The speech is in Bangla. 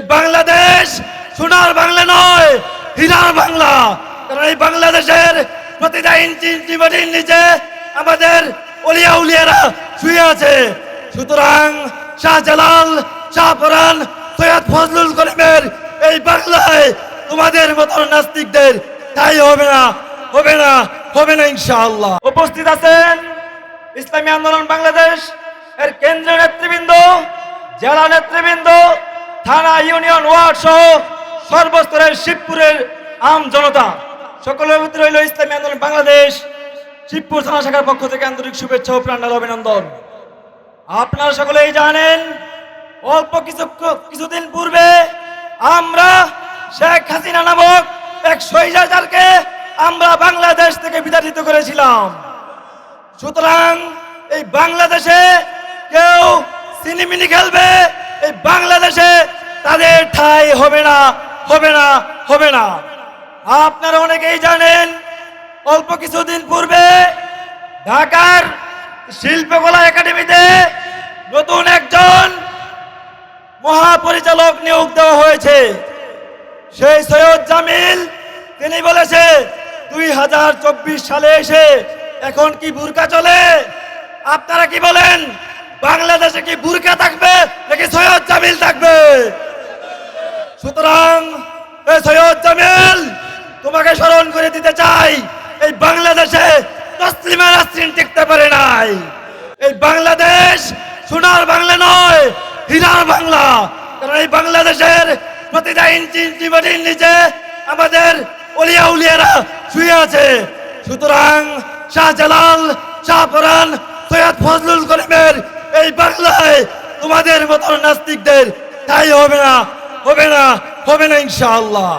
এই বাংলাদেশ সোনার বাংলা নয়, হীরার বাংলা। কারণ এই বাংলাদেশের প্রতিটা ইঞ্চি ইঞ্চি মাটির নিচে আমাদের অলিয়া উলিয়ারা শুয়ে আছে। সুতরাং শাহজালাল শাহপরান সৈয়দ ফজলুল করিমের এই বাংলায় তোমাদের মতো নাস্তিকদের তাই হবে না হবে না হবে না ইনশাআল্লাহ। উপস্থিত আছেন ইসলামী আন্দোলন বাংলাদেশ এর কেন্দ্রীয় নেতৃবৃন্দ, জেলা নেতৃবৃন্দ থানা ইউনিয়ন ওয়ার্ড সহ সর্বস্তরের শিবপুরের আম জনতা। সকলের প্রতি রইল ইসলামী আন্দোলন বাংলাদেশ। শিবপুর থানা শাখার পক্ষ থেকে আন্তরিক শুভেচ্ছা ও প্রাণাল অভিনন্দন। আপনারা সকলেই জানেন, অল্প কিছু কিছুদিন পূর্বে আমরা শেখ হাসিনা নামক এক স্বৈরাচারকে আমরা বাংলাদেশ থেকে বিতাড়িত করেছিলাম। সুতরাং এই বাংলাদেশে কেউ সিনেমিনি খেলবে, এই বাংলাদেশে তাদের ঠাই হবে না হবে না হবে না। আপনারা অনেকেই জানেন, অল্প কিছুদিন পূর্বে ঢাকার শিল্পকলা একাডেমিতে নতুন একজন মহাপরিচালক নিয়োগ দেওয়া হয়েছে। সেই সৈয়দ জামিল, তিনি বলেছে, দুই হাজার চব্বিশ সালে এসে এখন কি বুরকা চলে? আপনারা কি বলেন, বাংলাদেশে কি বুরকা থাকবে নাকি সৈয়দ জামিল থাকবে? সুতরাং সৈয়দ জামিল, তোমাকে স্মরণ করে দিতে চাই, এই বাংলাদেশে তসলিমা নাসরিন টিকতে পারে নাই। এই বাংলাদেশ সোনার বাংলা নয়, হীরার বাংলা। কারণ এই বাংলাদেশের প্রতিটা ইঞ্চি ইঞ্চি মাটির নিচে আমাদের অলিয়া উলিয়ারা শুয়ে আছে। সুতরাং শাহজালাল শাহপরান সৈয়দ ফজলুল করিমের এই বাংলায় তোমাদের মতন নাস্তিকদের তাই হবে না। হবে না হবে না ইনশাআল্লাহ।